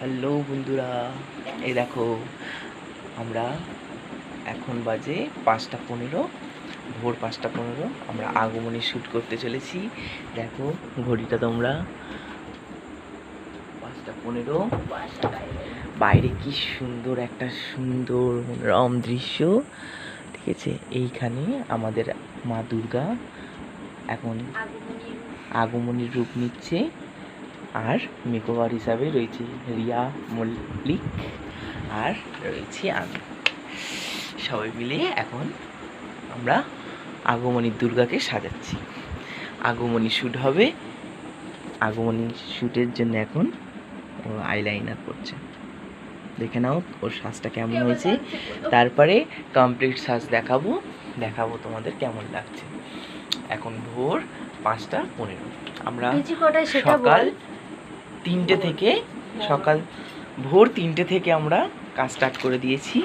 Hello বন্ধুরা এই দেখো আমরা এখন বাজে পাঁচটা পনেরো ভোর পাঁচটা পনেরো আমরা আগমনী শ্যুট করতে চলেছি। দেখো ঘড়িটা তোমরা পাঁচটা পনেরো বাইরে কি সুন্দর একটা সুন্দর রম দৃশ্য ঠিক আছে? এইখানে আমাদের মা দুর্গা এখন আগমনীর রূপ নিচ্ছে। আর মেকওভার হিসাবে রয়েছে রিয়া মল্লিক আর রয়েছে আমি। সবাই মিলে এখন আমরা আগমনী দুর্গাকে সাজাচ্ছি। আগমনী শ্যুট হবে। আগমনী শ্যুটের জন্য এখন ও আইলাইনার করছে। দেখে নাও ওর সাজটা কেমন হয়েছে। তারপরে কমপ্লিট সাজ দেখাবো। দেখাবো তোমাদের কেমন লাগছে। এখন ভোর পাঁচটা পনেরো। আমরা সকাল তিনটে থেকে, সকাল ভোর তিনটে থেকে আমরা কাজ স্টার্ট করে দিয়েছি।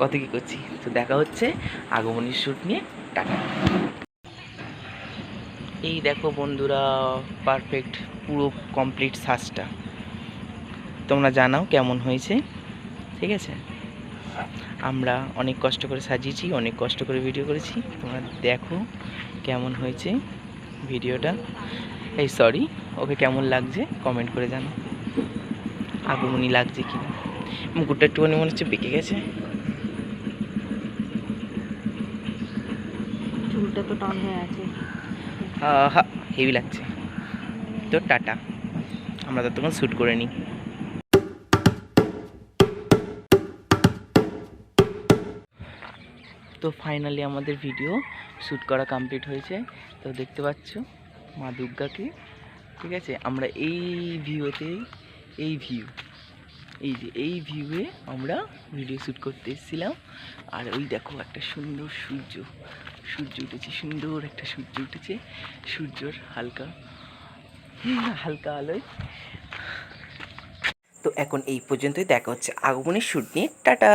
কত কি করছি? তো দেখা হচ্ছে আগমনীর শ্যুট নিয়ে। টাটা। এই দেখো বন্ধুরা পারফেক্ট পুরো কমপ্লিট সাজটা। তোমরা জানাও কেমন হয়েছে, ঠিক আছে? আমরা অনেক কষ্ট করে সাজিয়েছি, অনেক কষ্ট করে ভিডিও করেছি। তোমরা দেখো কেমন হয়েছে ভিডিওটা এই সরি ওকে কেমন লাগছে? কমেন্ট করে জানো। আগমনী লাগছে কি না মুকুটটা একটুখানি মনে হচ্ছে পেকে গেছে। চুলটা তো টান হয়ে আছে। হা হেভি লাগছে। তো টাটা। আমরা ততক্ষণ শ্যুট করে নিই। তো ফাইনালি আমাদের ভিডিও শ্যুট করা কমপ্লিট হয়েছে। তো দেখতে পাচ্ছ? মা দুর্গাকে। ঠিক আছে? আমরা এই ভিউতে, এই ভিউ এই যে এই ভিউয়ে আমরা ভিডিও শ্যুট করতে এসেছিলাম। আর ওই দেখো একটা সুন্দর সূর্য সূর্য উঠেছে, সুন্দর একটা সূর্য উঠেছে। সূর্যর হালকা হালকা আলোয়। তো এখন এই পর্যন্তই, দেখা হচ্ছে আগমনের শ্যুট নিয়ে। টাটা!